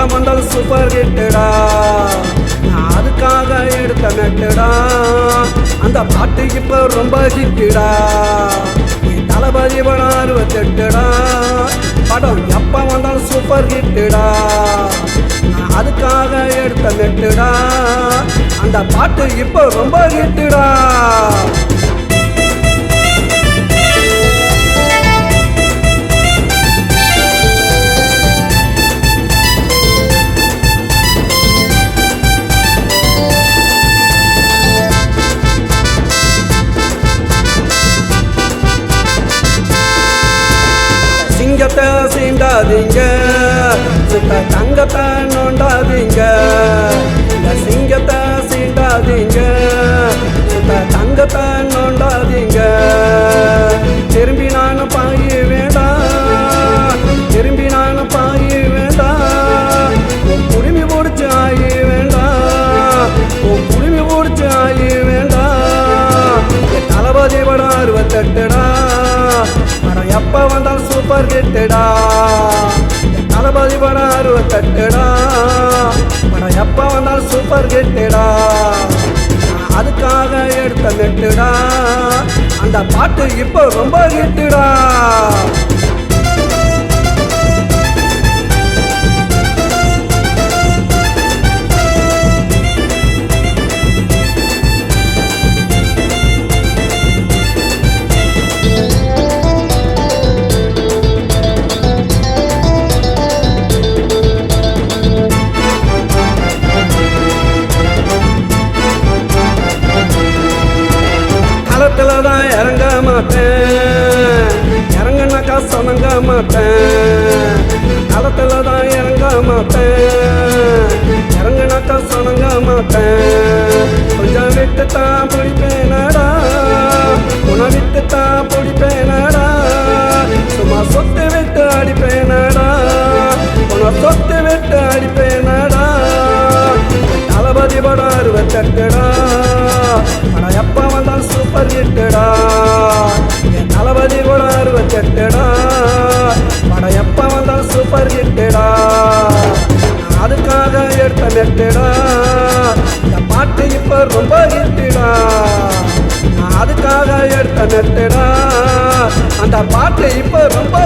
படம் மண்டல் சூப்பர் ஹிட்டுடா நான் அதுக்காக எடுத்த நட்டுடா அந்த பாட்டு இப்ப ரொம்ப ஹிட்டுடா என் தளபதி படம் அறுபத்தெட்டுடா. படம் எப்ப வந்தாலும் சூப்பர் ஹிட்டுடா நான் அதுக்காக எடுத்த நட்டுடா அந்த பாட்டு இப்ப ரொம்ப ஹிட்டுடா சிங்கத்தை சீண்டாதீங்க. சித்த தங்கத்தை நோண்டாதீங்க. சூப்பர் ஹிட்டுடா. தளபதி படம் அறுபத்தெட்டுடா படம் எப்போ வந்தாலும் சூப்பர் ஹிட்டுடா. அதுக்காக எடுத்த நெட்டுடா. அந்த பாட்டு இப்போ ரொம்ப ஹிட்டுடா. களத்துல தான் இறங்க மாட்டேன். இறங்கினாக்கா சமங்க மாட்டேன். களத்துல தான் இறங்க மாட்டேன். இறங்கினாக்கா சமங்க மாட்டேன். கொஞ்சம் விட்டு தான் பிடிப்பேனடா. உன விட்டு தான் பிடிப்பேனடா. சும்மா சொத்து விட்டு அடிப்பேனடா. உன சொத்து விட்டு அடிப்பேனடா. தளபதி படம் அறுபத்தெட்டுடா. வந்தாலும் என் தளபதி கூட அறுபத்தெட்டுடா படம் எப்ப சூப்பர் ஹிட்டுடா அதுக்காக எடுத்த மெட்டுடா இந்த பாட்டு இப்ப ரொம்ப ஹிட்டுடா அதுக்காக எடுத்த மெட்டுடா அந்த பாட்டு இப்ப ரொம்ப